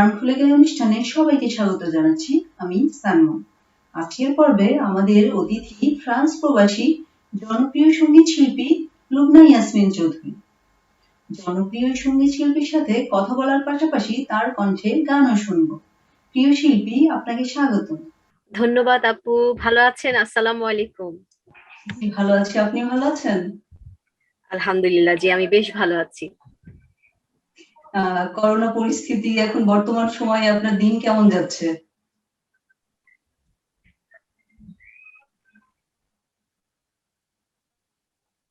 প্রাণ খুলে গেলে অনুষ্ঠানে সবাইকে স্বাগত জানাচ্ছি আমি সানমা। আজকের পর্বে আমাদের অতিথি ফ্রান্স প্রবাসী জনপ্রিয় সংগীত শিল্পী লুবনা ইয়াসমিন চৌধুরী। জনপ্রিয় সংগীত শিল্পীর সাথে কথা বলার পাশাপাশি তার কণ্ঠে গানও শুনব। প্রিয় শিল্পী আপনাকে স্বাগত। ধন্যবাদ আপু ভালো আছেন? আসসালামু আলাইকুম। ভালো আছি। আপনি ভালো আছেন? আলহামদুলিল্লাহ জি আমি বেশ ভালো আছি। করোনা পরিস্থিতি এখন বর্তমান সময়ে আপনার দিন কেমন যাচ্ছে?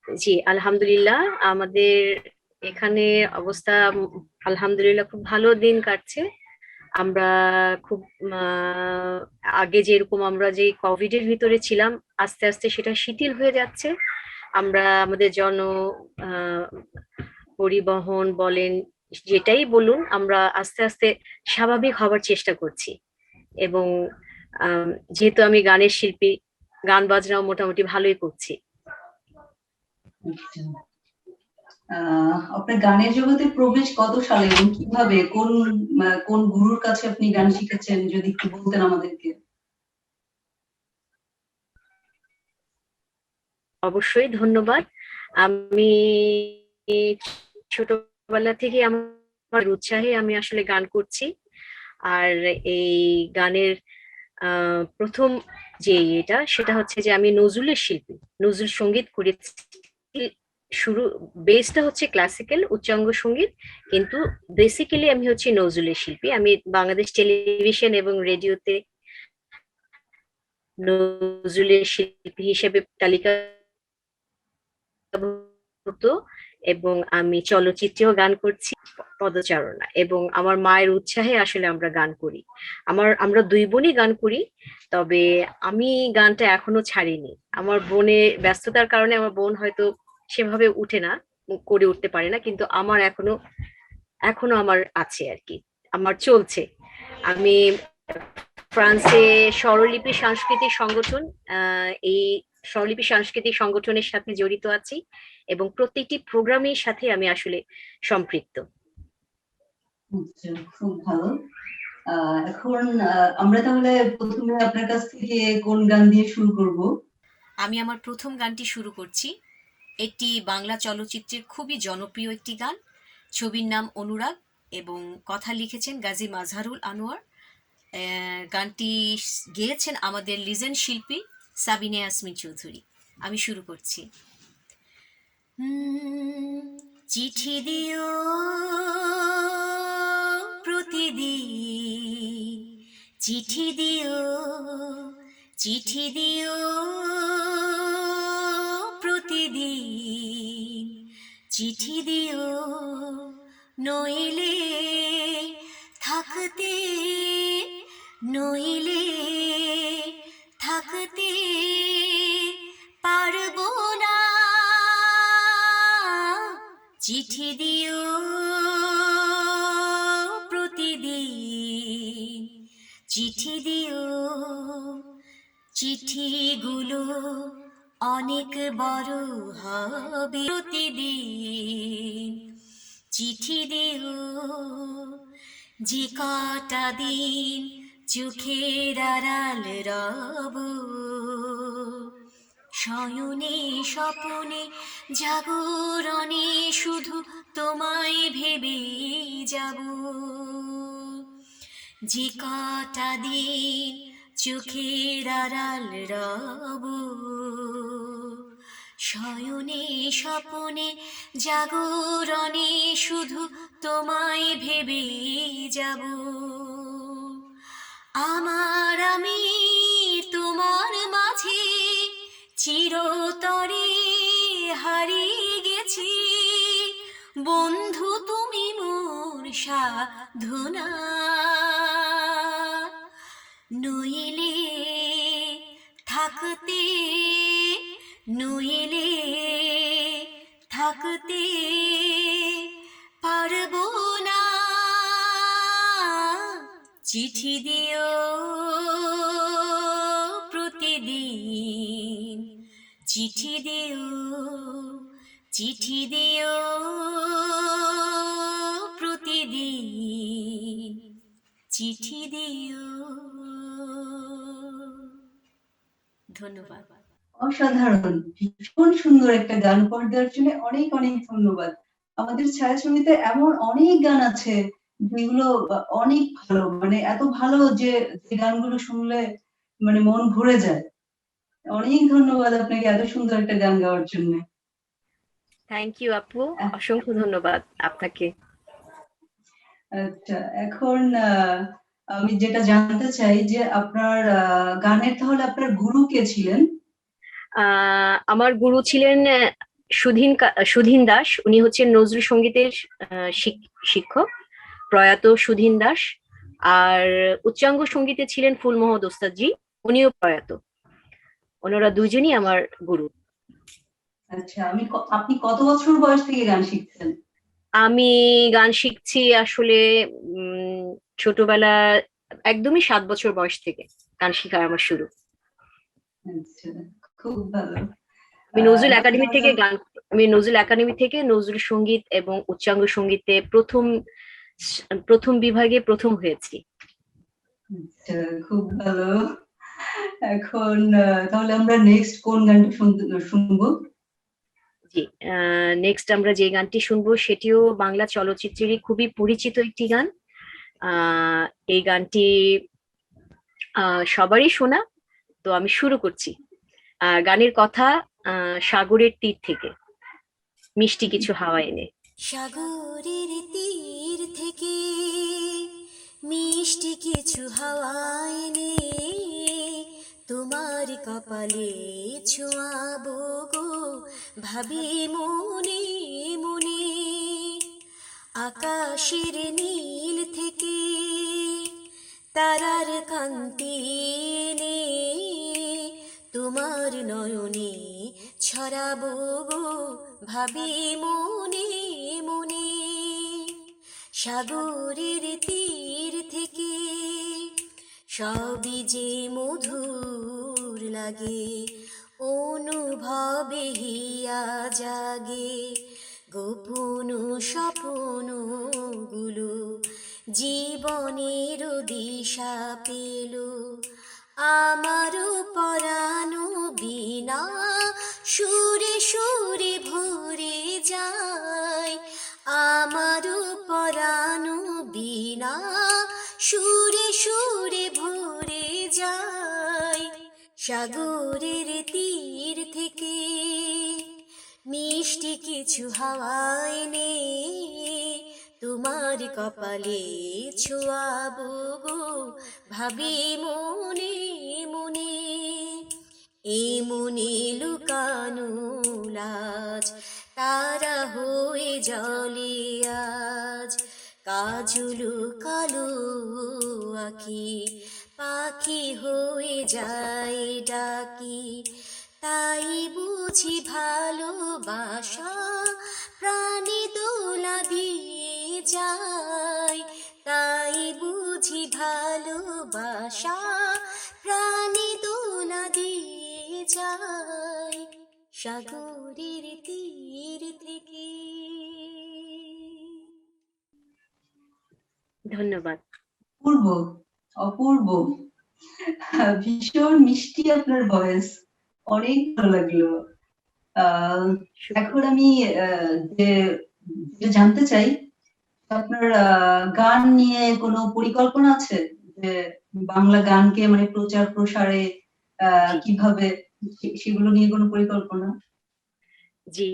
জি, আলহামদুলিল্লাহ। আমাদের এখানে অবস্থা, আলহামদুলিল্লাহ, খুব ভালো দিন কাটছে। আমরা খুব আগে যেরকম আমরা যে কোভিড এর ভিতরে ছিলাম, আস্তে আস্তে সেটা শিথিল হয়ে যাচ্ছে। আমরা আমাদের জন পরিবহন বলেন যেটাই বলুন আমরা আস্তে আস্তে স্বাভাবিক হবার চেষ্টা করছি। এবং যেহেতু আমি গানের শিল্পী গান বাজনাও মোটামুটি ভালোই করছি। আপনার গানের জগতে প্রবেশ কত সালে এবং কীভাবে? কোন কোন গুরুর কাছে আপনি গান শিখেছেন? যদি একটু বলতেন আমাদেরকে। অবশ্যই ধন্যবাদ। আমি ছোটবেলা থেকে আমার উৎসাহে আমি আসলে গান করছি। আর এই গানের প্রথম যে এটা, সেটা হচ্ছে যে আমি নজরুলের শিল্পী, নজরুল সংগীত করেছি। শুরু, বেসটা হচ্ছে ক্লাসিক্যাল, উচ্চাঙ্গ সংগীত, কিন্তু বেসিক্যালি আমি হচ্ছে নজরুলের শিল্পী। আমি বাংলাদেশ টেলিভিশন এবং রেডিওতে নজরুলের শিল্পী হিসেবে তালিকা এবং আমি চলচ্চিত্রেও গান করছি পদচারণা এবং আমার মায়ের উৎসাহে আসলে আমরা গান করি। আমার, আমরা দুই বোনই গান করি, তবে আমি গানটা এখনও ছাড়িনি। আমার বোনে ব্যস্ততার কারণে আমার বোন হয়তো সেভাবে উঠে না, করে উঠতে পারে না, কিন্তু আমার এখনও এখনও আমার আছে আর কি, আমার চলছে। আমি ফ্রান্সে স্বরলিপি সাংস্কৃতিক সংগঠন এই স্বরলিপি সাংস্কৃতিক সংগঠনের সাথে জড়িত আছি এবং প্রত্যেকটি প্রোগ্রামের সাথে আমি আসলে সম্পৃক্ত। আচ্ছা, খুব ভালো। এখন আমরা তাহলে প্রথমে আপনার কাছ থেকে কোন গান দিয়ে শুরু করব? আমি আমার প্রথম গানটি শুরু করছি। এটি বাংলা চলচ্চিত্রের খুবই জনপ্রিয় একটি গান। ছবির নাম অনুরাগ এবং কথা লিখেছেন গাজী মাজহারুল আনোয়ার। আহ, গানটি গেয়েছেন আমাদের লিজেন্ড শিল্পী সাবিনে আসমিন চৌধুরী। আমি শুরু করছি। চিঠি দিও প্রতিদিন। চিঠি দিও চিঠি দিও প্রতিদিন। চিঠি দিও, নইলে থাকতে, নইলে চিঠি দিও প্রতিদিন। চিঠি দিও চিঠিগুলো অনেক বড় হবে প্রতিদিন। চিঠি দিও যে কটা দিন চোখের আড়াল রব। শয়নে স্বপনে জাগরণে শুধু তোমায় ভেবে যাব। যে কটা দিন চোখের আড়াল রব শয়নে স্বপনে জাগরণে শুধু তোমায় ভেবে যাব। আমার আমি তোমার মাঝে চিরতরে হারিয়ে গেছি। বন্ধু তুমি মোর সাধনা নইলে থাকতে নইলে থাকতে পারব না। চিঠি দিও চিঠি দিও চিঠি দিও প্রতিদিন। চিঠি দিও। ধন্যবাদ। অসাধারণ। ভীষণ সুন্দর একটা গান করে দেওয়ার জন্য অনেক অনেক ধন্যবাদ। আমাদের ছায়াছবিতে এমন অনেক গান আছে যেগুলো অনেক ভালো মানে এত ভালো যে গানগুলো শুনলে মানে মন ভরে যায়। অনেক ধন্যবাদ আপনাকে এত সুন্দর একটা গান গাওয়ার জন্য। থ্যাংক ইউ আপু। অসংখ্য ধন্যবাদ আপনাকে। আচ্ছা এখন আহ, আমি যেটা জানতে চাই যে আপনার গানের তাহলে আপনার গুরু কে ছিলেন? আমার গুরু ছিলেন সুধীন সুধীন দাস। উনি হচ্ছেন নজরুল সঙ্গীতের শিক্ষক প্রয়াত সুধীন দাস। আর উচ্চাঙ্গ সঙ্গীতে ছিলেন ফুলমোহদ ওস্তাদজি উনিও প্রয়াত। ওনারা দুজনই আমার গুরু। আচ্ছা আমি আপনি কত বছর বয়স থেকে গান শিখছেন? আমি গান শিখছি আসলে ছোটবেলা একদমই সাত বছর বয়স থেকে গান শেখা আমার শুরু। আচ্ছা খুব ভালো। আমি নজরুল একাডেমি থেকে গান আমি নজরুল একাডেমি থেকে নজরুল সংগীত এবং উচ্চাঙ্গ সঙ্গীতে প্রথম প্রথম বিভাগে প্রথম হয়েছি। আচ্ছা খুব ভালো। এখন আহ, তাহলে আমরা নেক্সট কোন গানটা শুনব? জি নেক্সট আমরা যে গানটি শুনব সেটিও বাংলা চলচ্চিত্রেরই খুবই পরিচিত একটি গান। আহ, এই গানটি আহ, সবারই শোনা তো আমি শুরু করছি। আহ, গানের কথা আহ, সাগরের তীর থেকে মিষ্টি কিছু হাওয়া এনে। সাগরের তীর ভাবি মনে মনে, আকাশের নীল থেকে তারার কান্তি নে তোমার নয়নে ছড়াবো ভাবি মনে মনে, সাগরের তীর থেকে সবই যে মধুর লাগে। অনুভবে হিয়া জাগে। গোপন স্বপ্নগুলো জীবনের দিশা পেল। আমার পরানো বিনা সুরে সুরে ভরে যায়। আমার পরানো বিনা সুরে সুরে ভরে যায়। সাগরের কিছু হাওয়ায় নে তোমার কপালে ছোঁয়াবো গো ভাবি মনে মনে। এ মনে লুকানো লাজ, তারা হয়ে জলে আজ। কাজুলু কালো আখি, পাখি হয়ে যায় ডাকি। তাই বুঝি ভালোবাসা প্রাণী দোলা দিয়ে যায়। তাই বুঝি ভালোবাসা প্রাণী দোলা দিয়ে যায়। সাগরের তীর থেকে। ধন্যবাদ। অপূর্ব অপূর্ব। ভীষণ মিষ্টি আপনার ভয়েস অনেক ভালো লাগল। এখন আমি যে জানতে চাই, আপনার গান নিয়ে কোনো পরিকল্পনা আছে? যে, বাংলা গানকে মানে প্রচার প্রসারে কীভাবে সেগুলো নিয়ে কোনো পরিকল্পনা? জি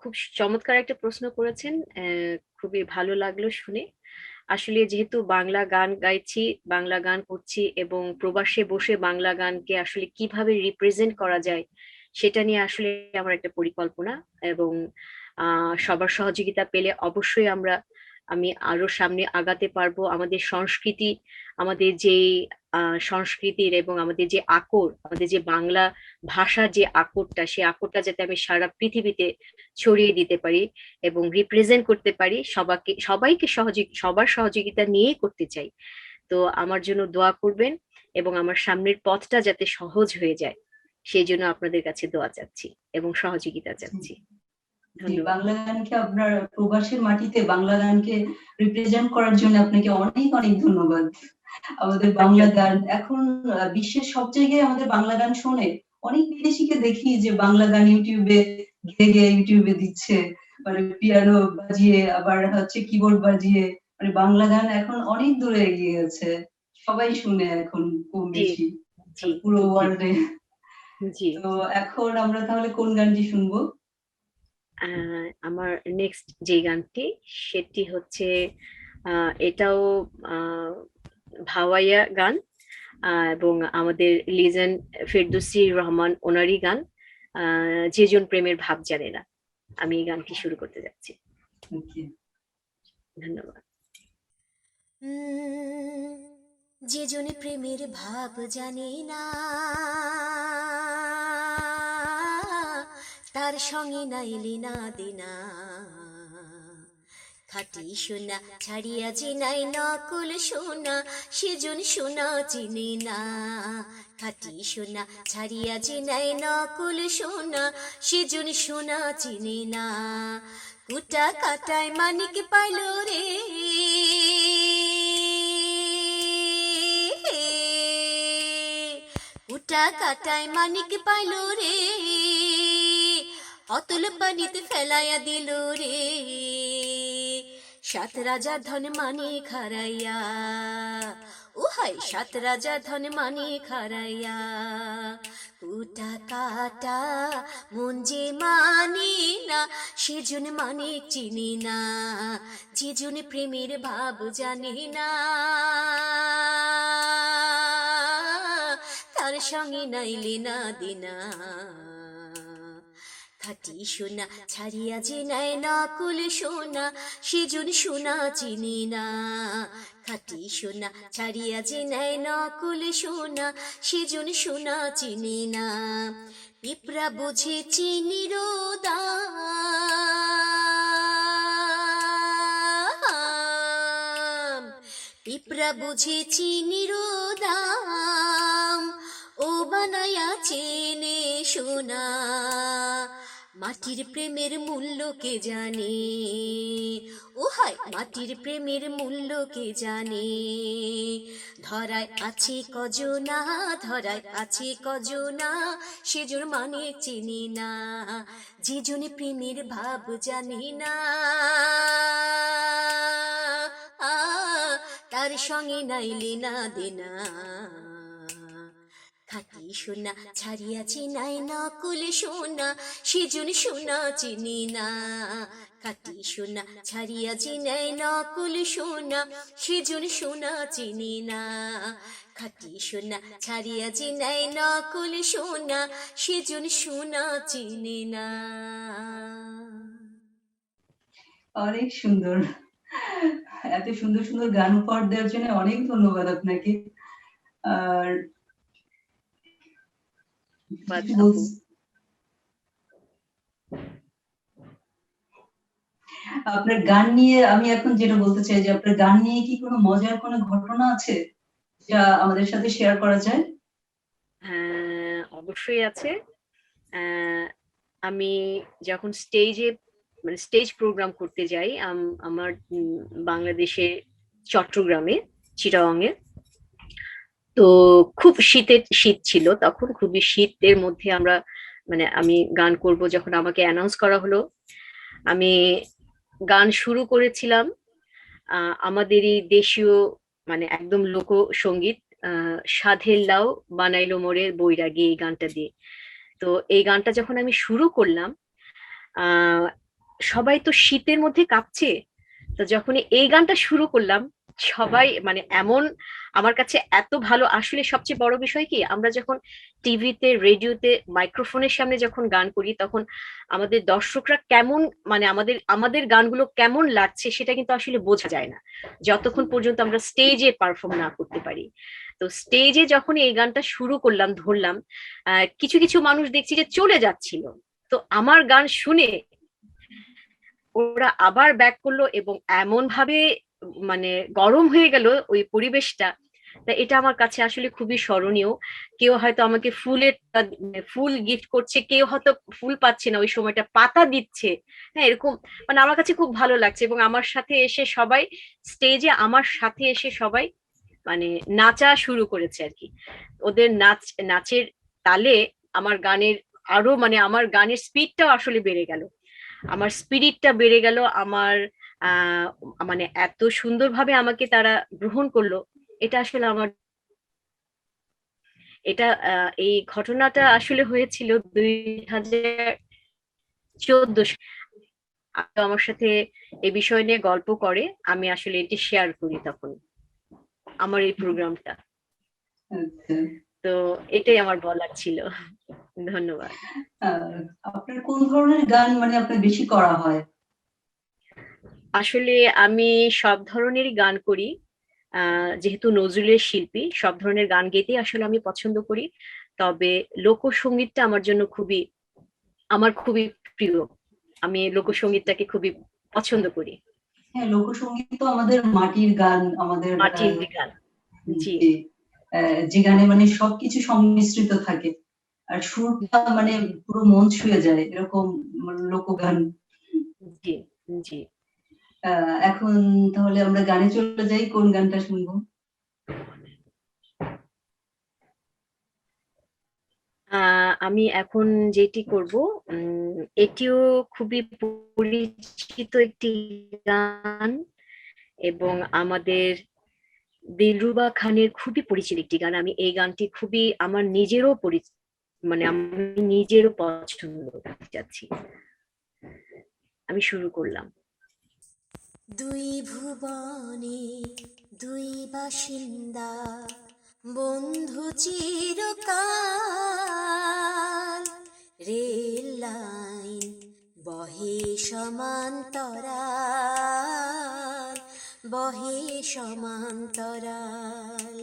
খুব চমৎকার একটা প্রশ্ন করেছেন খুবই ভালো লাগল শুনে। আসলে যেহেতু বাংলা গান গাইছি, বাংলা গান করছি এবং প্রবাসে বসে বাংলা গানকে আসলে কীভাবে রিপ্রেজেন্ট করা যায়, সেটা নিয়ে আসলে আমার একটা পরিকল্পনা এবং সবার সহযোগিতা পেলে অবশ্যই আমরা, আমি আরও সামনে আগাতে পারব। আমাদের সংস্কৃতি, আমাদের যে সংস্কৃতির এবং আমাদের যে আকর আমাদের যে বাংলা ভাষার যে আকরটা সেই আকরটা যাতে আমি সারা পৃথিবীতে ছড়িয়ে দিতে পারি এবং রিপ্রেজেন্ট করতে পারি সবাইকে সবাইকে সহযোগ সবার সহযোগিতা নিয়েই করতে চাই। তো আমার জন্য দোয়া করবেন এবং আমার সামনের পথটা যাতে সহজ হয়ে যায় সেই জন্য আপনাদের কাছে দোয়া চাচ্ছি এবং সহযোগিতা চাচ্ছি। ধন্যবাদ। বাংলা গানকে আপনার প্রবাসের মাটিতে বাংলা গানকে রিপ্রেজেন্ট করার জন্য আপনাকে অনেক অনেক ধন্যবাদ। আমাদের বাংলা গান। এখন বিশ্বের সব জায়গায় আমাদের বাংলা গান শোনে। অনেক বিদেশিকে দেখি যে বাংলা গান ইউটিউবে গেয়ে গেয়ে ইউটিউবে দিচ্ছে। মানে পিয়ানো বাজিয়ে আবার হচ্ছে কিবোর্ড বাজিয়ে। মানে বাংলা গান এখন অনেক দূরে এগিয়ে গেছে। সবাই শুনে এখন কম বেশি। পুরো ওয়ার্ল্ডে জি। তো এখন আমরা তাহলে কোন গানটি শুনব? আমার নেক্সট যে গানটি সেটি হচ্ছে আহ, এটাও আহ, ভাওয়াইয়া গান আহ, এবং আমাদের লিজেন ফেরদৌসি রহমান ওনারই গান আহ, যে প্রেমের ভাব জানে না। আমি এই গানটি শুরু করতে যাচ্ছি. ধন্যবাদ। উম, যে জনে প্রেমের ভাব জানে না তার সঙ্গে নাইলে না দেনা। খাটি সোনা, ছাড়িয়া নাই নকল সোনা, সেজন সোনা চিনে না। খাটি সোনা, ছাড়িয়া নাই নকল সোনা, সেজন সোনা চিনি না। কুটা কাটায় মানিক পাইল রে। কুটা কাটায় মানিক পাইল রে। অতল পানিতে ফেলাইয়া দিল রে। সাত রাজা ধন মানে খারাইয়া। উহাই সাত রাজা ধন মানে খারাইয়া। কুটা কাটা মন যে মানে না সেজন মানে চিনি না। যেজন প্রেমের ভাব জানে না। তার সঙ্গে নাইলে না দিনা। খাটি সোনা ছাড়িয়া যে নেয় নকুল সোনা, সেজন সোনা চিনি না। খাটি সোনা ছাড়িয়া যে নেয় নকুল সোনা, সেজন সোনা চিনি না। পিঁপড়া বুঝে চিনি দাম পিঁপড়া বুঝে চিনি দাম, ও বানায়া চেনে সোনা। মাটির প্রেমের মূল্য কে জানে। ও হায়, মাটির প্রেমের মূল্য কে জানে। ধরায় আছে কজনা, ধরায় আছে কজনা সেজন মানে চিনি না। যে জনে প্রেমের ভাব জানি না। তার সঙ্গে নাইলে না দেনা। খাটি সোনা, ছাড়িয়া চিনাই নকুল সোনা সেজন সোনা চিনি না। খাটি সোনা, ছাড়িয়া চিনাই নকুল সোনা সেজন সোনা চিনি না। খাটি সোনা, ছাড়িয়া চিনাই নকুল সোনা সেজন সোনা চিনি না। অনেক সুন্দর। এত সুন্দর সুন্দর গান উপহার দেওয়ার জন্য অনেক ধন্যবাদ আপনাকে। আর বলছ- আপনার গান নিয়ে আমি এখন যেটা বলতে চাই যে আপনার গান নিয়ে কি কোনো মজার কোনো ঘটনা আছে যা আমাদের সাথে শেয়ার করা যায়? হ্যাঁ অবশ্যই আছে। আহ, আমি যখন স্টেজে মানে স্টেজ প্রোগ্রাম করতে যাই আম- আমার উম, বাংলাদেশে চট্টগ্রামে চিটাগাংয়ে তো খুব শীতের, শীত ছিল। তখন খুবই শীতের মধ্যে আমরা মানে আমি গান করব যখন আমাকে অ্যানাউন্স করা হলো। আমি গান শুরু করেছিলাম আমাদেরই দেশীয় মানে একদম লোকসঙ্গীত সাধের লাও বানাইলো মোরে বৈরাগী এই গানটা দিয়ে। তো এই গানটা যখন আমি শুরু করলাম সবাই তো শীতের মধ্যে কাঁপছে। তো যখন এই গানটা শুরু করলাম সবাই মানে এমন আমার কাছে এত ভালো, আসলে সবচেয়ে বড় বিষয় কি, আমরা যখন টিভিতে, রেডিওতে, মাইক্রোফোনের সামনে যখন গান করি, তখন আমাদের দর্শকরা কেমন মানে আমাদের আমাদের গানগুলো কেমন লাগছে সেটা কিন্তু আসলে বোঝা যায় না। যতক্ষণ পর্যন্ত আমরা স্টেজে পারফর্ম না করতে পারি। তো স্টেজে যখন এই গানটা শুরু করলাম, ধরলাম কিছু কিছু মানুষ দেখছি যে চলে যাচ্ছিল। তো আমার গান শুনে ওরা আবার ব্যাক করল এবং এমন ভাবে মানে গরম হয়ে গেল ওই পরিবেশটা, তা এটা আমার কাছে আসলে খুবই স্মরণীয়। কেউ হয়তো আমাকে ফুলের ফুল গিফট করছে, কেউ হয়তো ফুল পাচ্ছে না, ওই সময়টা পাতা দিচ্ছে। হ্যাঁ এরকম মানে আমার কাছে খুব ভালো লাগছে এবং আমার সাথে এসে সবাই স্টেজে আমার সাথে এসে সবাই মানে নাচা শুরু করেছে আর কি। ওদের নাচ, নাচের তালে আমার গানের আরও মানে আমার গানের স্পিডটাও আসলে বেড়ে গেল। আমার স্পিরিটটা বেড়ে গেল, আমার মানে এত সুন্দরভাবে আমাকে তারা গ্রহণ করল এটা আসলে আমার এটা আহ, এই ঘটনাটা আসলে হয়েছিল দুই হাজার চোদ্দ আমার সাথে এই বিষয় নিয়ে গল্প করে আমি আসলে এটি শেয়ার করি তখন আমার এই প্রোগ্রামটা আচ্ছা। তো এটাই আমার বলার ছিল। ধন্যবাদ। আপনার কোন ধরনের গান মানে আপনার বেশি করা হয়? আসলে আমি সব ধরনেরই গান করি। আহ, যেহেতু নজরুলের শিল্পী সব ধরনের গান গেতেই আসলে আমি পছন্দ করি। তবে লোকসঙ্গীতটা আমার জন্য খুবই আমার খুবই প্রিয়। আমি লোকসঙ্গীতটাকে খুবই পছন্দ করি। হ্যাঁ লোকসঙ্গীত তো আমাদের মাটির গান আমাদের মাটির গান। জি। যে, গানে মানে সবকিছু সংমিশ্রিত থাকে। আর সুরটা মানে পুরো মন ছুঁয়ে যায় এরকম মানে লোকগান। জি জি। এখন তাহলে আমরা গানে চলে যাই, কোন গানটা শুনব? আমি এখন যেটি করব এটিও খুবই পরিচিত একটি গান এবং আমাদের দিলরুবা খানের খুবই পরিচিত একটি গান। আমি এই গানটি খুবই, আমার নিজেরও পরিচিত মানে আমি নিজেরও পছন্দ চাচ্ছি। আমি শুরু করলাম। দুই ভুবনে, দুই বাসিন্দা, বন্ধু চিরকাল। রেল লাইন বহে সমান্তরাল বহে সমান্তরাল।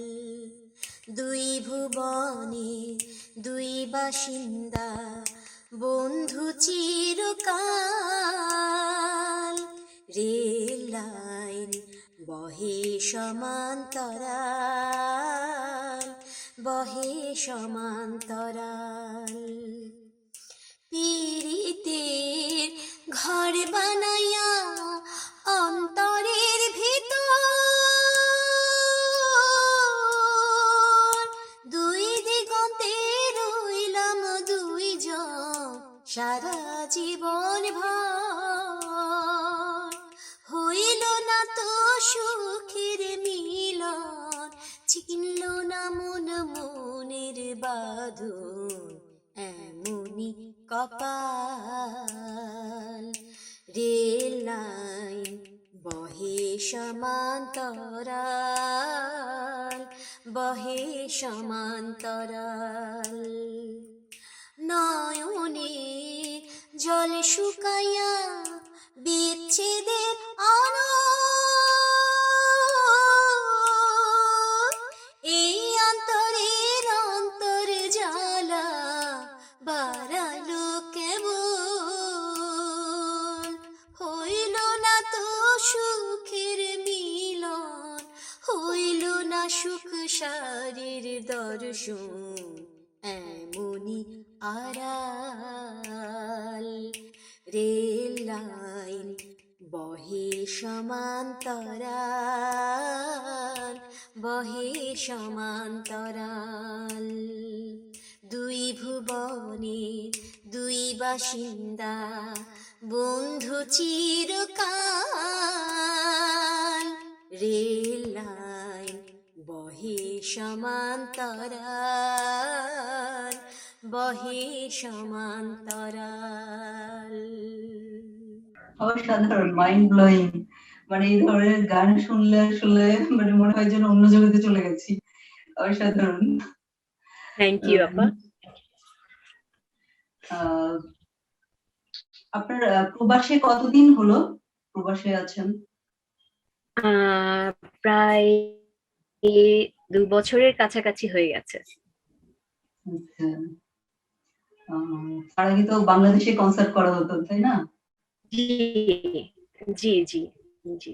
দুই ভুবনে, দুই বাসিন্দা, বন্ধু চিরকাল। রেল লাইন বহে সমান্তরাল বহে সমান্তরাল পীড়িতের ঘর বানাইয়া অন্তরের ভিতর দুই দিগন্তে রইলাম দুইজন সারা বাঁধন এমনি কপাল সুখ সারের দর্শন এমনি আড়াল। রেল লাইন বহে সমান্তরাল বহে সমান্তরাল। দুই ভুবনে দুই বাসিন্দা, বন্ধু চিরকাল। রেল লাইন বহে সমান্তরাল বহে সমান্তরাল। অসাধারণ মাইন্ড ব্লোয়িং মানে এই ধরনের গান শুনলে আসলে মানে মনে হয় যেন অন্য জগতে চলে গেছি। অসাধারণ। থ্যাংক ইউ আপা। আহ, আপনার আহ, প্রবাসে কতদিন হলো? প্রবাসে আছেন? আহ, প্রায় এই দু বছরের কাছাকাছি হয়ে গেছে। আচ্ছা। তার আগে তো বাংলাদেশে কনসার্ট করা হতো তাই না? জি জি জি জি।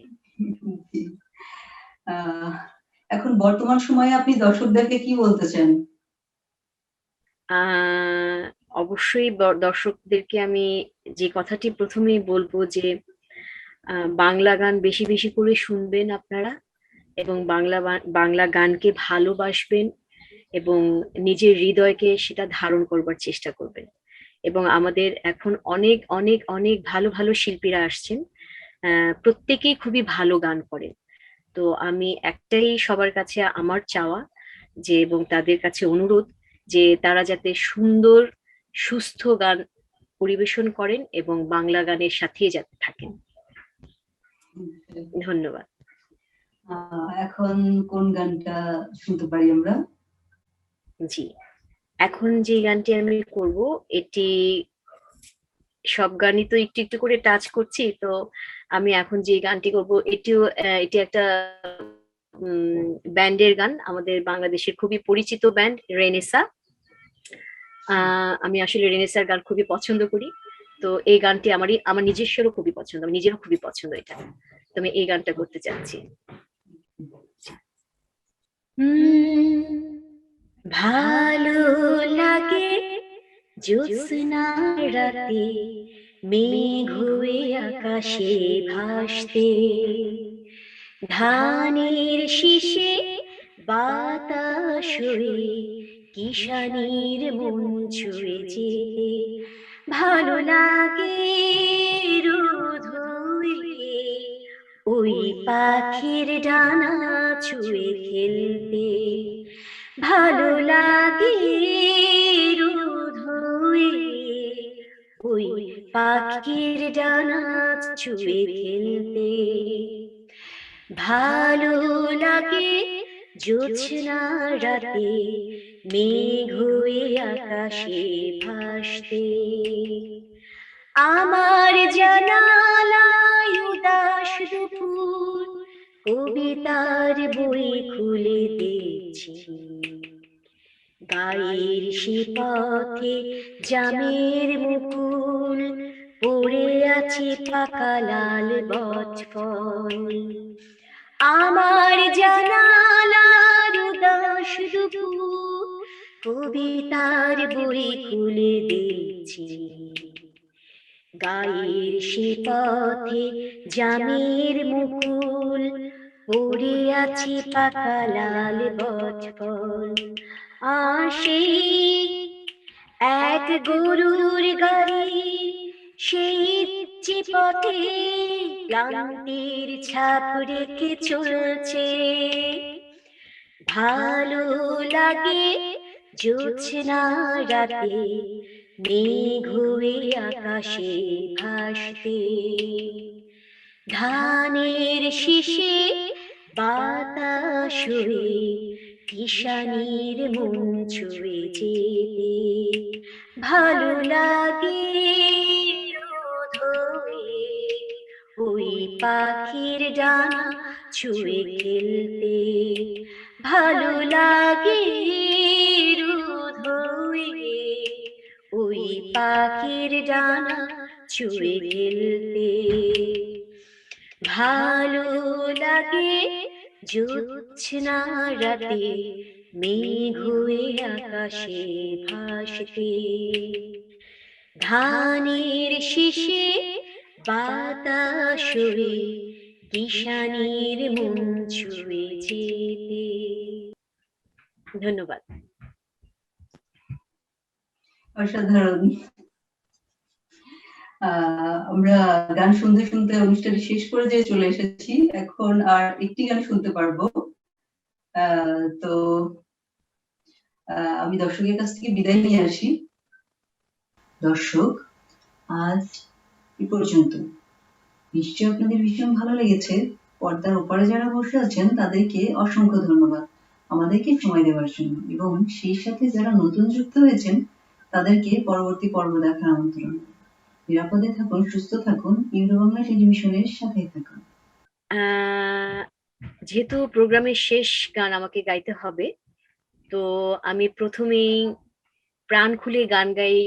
এখন বর্তমান সময়ে আপনি দর্শকদেরকে কি বলতে চান? আহ অবশ্যই দর্শকদেরকে আমি যে কথাটি প্রথমেই বলব যে বাংলা গান বেশি বেশি করে শুনবেন আপনারা। এবং বাংলা বাংলা গানকে ভালোবাসবেন এবং নিজের হৃদয়কে সেটা ধারণ করবার চেষ্টা করবেন। এবং আমাদের এখন অনেক অনেক অনেক ভালো ভালো শিল্পীরা আসছেন প্রত্যেকেই খুবই ভালো গান করেন। তো আমি একটাই সবার কাছে আমার চাওয়া যে, এবং তাদের কাছে অনুরোধ যে, তারা যাতে সুন্দর, সুস্থ গান পরিবেশন করেন এবং বাংলা গানের সাথেই যাতে থাকেন। ধন্যবাদ। এখন কোন গানটা শুনতে পারি আমরা? জি। এখন যে গানটি আমি করব, এটি সব গানই তো একটু একটু করে টাচ করছি, তো আমি এখন যে গানটি করব, এটিও এটি একটা ব্যান্ডের গান, আমাদের বাংলাদেশের খুবই পরিচিত ব্যান্ড, রেনেসা। আমি আসলে রেনেসার গান খুবই পছন্দ করি, তো এই গানটি আমারই, আমার নিজস্বরও খুবই পছন্দ নিজেরও খুবই পছন্দ এটা। তো আমি এই গানটা করতে চাচ্ছি। ভালো লাগে জ্যোৎস্না রাতে, মেঘ হয়ে আকাশে ভাসতে। ধানের শীষে বাতাস কিষানির মন ছুঁয়ে যেতে। ভালো লাগে হয়ে ওই পাখির ডানা ছুঁয়ে খেলতে। ভালো লাগে ওই পাখির ডানা ছুঁয়ে খেলতে। ভালো লাগে জোছনা রাতে মেঘ হয়ে আকাশে ভাসতে। আমার জানালায় উদাস দুপুর কবিতার বই খুলে দিয়েছি। গায়ের সে পথে জামের মুকুল পড়ে আছে পাকা লাল বটফল আমার জানালার উদাস দুপুর কবিতার বই খুলে দিয়েছি। গায়ের সে পথে জামের মুকুল পড়ে আছে পাকা লাল বটফল আসে এক গরুর গাড়ি, সেই যে পথে ক্লান্তির ছাপ রেখে চলছে। ভালো লাগে জোছনা রাতে মেঘ হয়ে আকাশে ভাসতে, ধানের শীষে বাতাস কিষানির মন ছুঁয়ে যেতে। ভালো লাগে ওই পাখির ডানা ছুঁয়ে খেলতে। ভালো লাগে রোদ হয়ে ওই পাখির ডানা ছুঁয়ে খেলতে ভালো লাগে জোছনা রাতে মেঘ হয়ে আকাশে ভাসতে। ধানের শীষে বাতাস কিষানির মন ছুঁয়ে যেতে। ধন্যবাদ। অসাধারণ। আমরা গান শুনতে শুনতে অনুষ্ঠান শেষ করে দিয়ে চলে এসেছি। এখন আর একটি গান শুনতে পারব। তো আমি দর্শকের কাছ থেকে বিদায় নিয়ে আসি। দর্শক, আজ এ পর্যন্ত। নিশ্চয়ই আপনাদের ভীষণ ভালো লেগেছে। পর্দার ওপারে যারা বসে আছেন, তাদেরকে অসংখ্য ধন্যবাদ। আমাদেরকে সময় দেওয়ার জন্য। এবং সেই সাথে যারা নতুন যুক্ত হয়েছেন তাদেরকে পরবর্তী পর্ব দেখার আমন্ত্রণ। নিরাপদে থাকুন, সুস্থ থাকুন ইউরো বাংলা টেলিভিশনের সাথেই থাকুন। যেহেতু প্রোগ্রামের শেষ গান আমাকে গাইতে হবে, তো আমি প্রথমেই প্রাণ খুলে গান গাই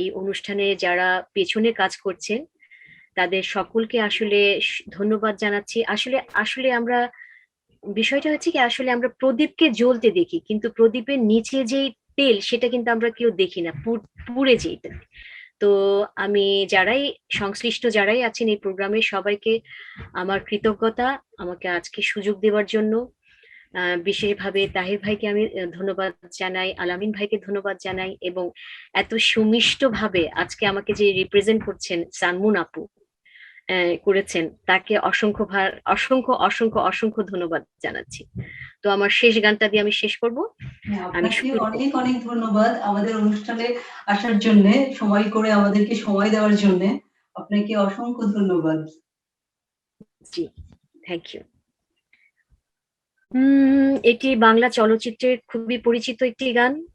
এই অনুষ্ঠানে যারা পেছনে কাজ করছেন, তাদের সকলকে আসলে ধন্যবাদ জানাচ্ছি। আসলে আসলে আমরা, বিষয়টা হচ্ছে কি, আসলে আমরা প্রদীপকে জ্বলতে দেখি, কিন্তু প্রদীপের নিচে যেই তেল সেটা কিন্তু আমরা কেউ দেখি না পুড়- যেতে তো আমি যারাই, সংশ্লিষ্ট যারাই আছেন এই প্রোগ্রামে সবাইকে আমার কৃতজ্ঞতা, আমাকে আজকে সুযোগ দেওয়ার জন্য। বিশেষভাবে তাহির ভাইকে আমি ধন্যবাদ জানাই, আলামিন ভাইকে ধন্যবাদ জানাই এবং এত সুমিষ্ট ভাবে আজকে আমাকে যে রিপ্রেজেন্ট করছেন সানমুন আপু করেছেন তাকে অসংখ্য ভার অসংখ্য অসংখ্য অসংখ্য ধন্যবাদ জানাচ্ছি। তো আমার শেষ গানটা দিয়ে আমি শেষ করব। হ্যাঁ, আমি অনেক অনেক ধন্যবাদ আমাদের অনুষ্ঠানে আসার জন্য সময় করে আমাদেরকে সময় দেওয়ার জন্য। আপনাকে অসংখ্য ধন্যবাদ। জি থ্যাংক ইউ এটি বাংলা চলচ্চিত্রের খুবই পরিচিত একটি গান।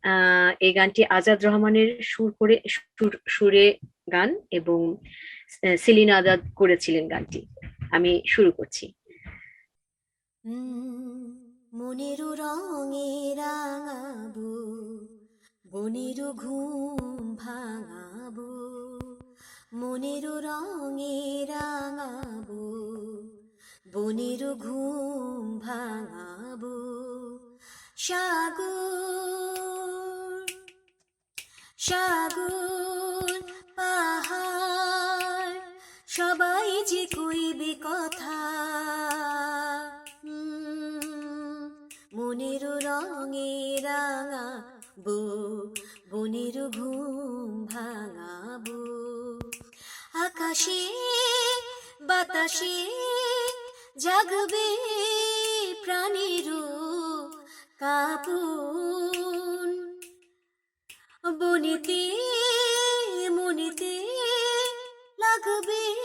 এই গানটি আজাদ রহমানের সুর করে, সুর- সুরে গান এবং সেলিনা আজাদ করেছিলেন গানটি। আমি শুরু করছি। মনেরু রঙে রাঙাবো, বনেরু ঘুম ভাঙাবো, মনেরু রঙে রাঙাবো বনেরু ঘুম ভাঙাবো। সাগর সাগর, পাহাড়, সবাই যে কইবে কথা। মনের রঙে রাঙাবো, বনের ঘুম ভাঙাবো। আকাশে, বাতাসে জাগবে প্রাণীর কাপুন। বনেতে, মনেতে লাগবে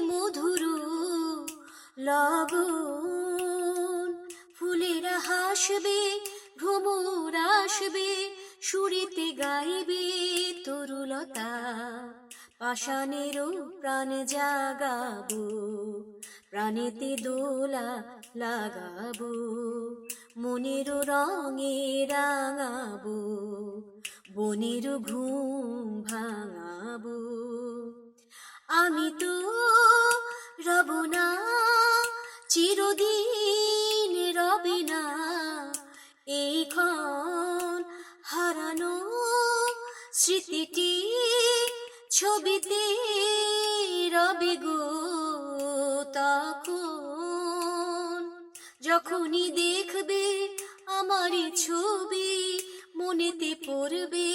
মধুর লগন। ফুলেরা হাসবে, ভ্রমর আসবে, সুরিতে গাইবে তরুলতা। পাষাণেরও প্রাণ জাগাবো। প্রাণেতে দোলা লাগাবো, মনের রঙে রাঙাবো, বনের ঘুম ভাঙাবো। আমি তো রব না, চিরদিন রবে না, এইখন হারানো স্মৃতিটি ছবিতে রবে গো। তখন যখনই দেখবে আমারই ছবি মনেতে পড়বে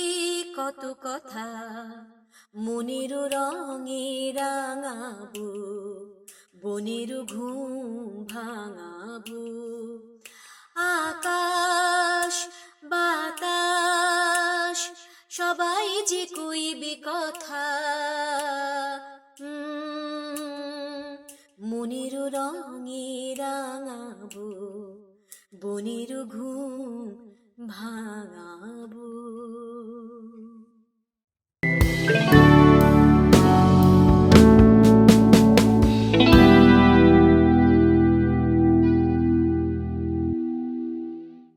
কত কথা। মনের রঙে রাঙাবো বনের ঘুম ভাঙাবো। আকাশ বাতাস সবাই যে কইবে কথা। উম, মনের রঙে রাঙাবো বনের ঘুম ভাঙাবো।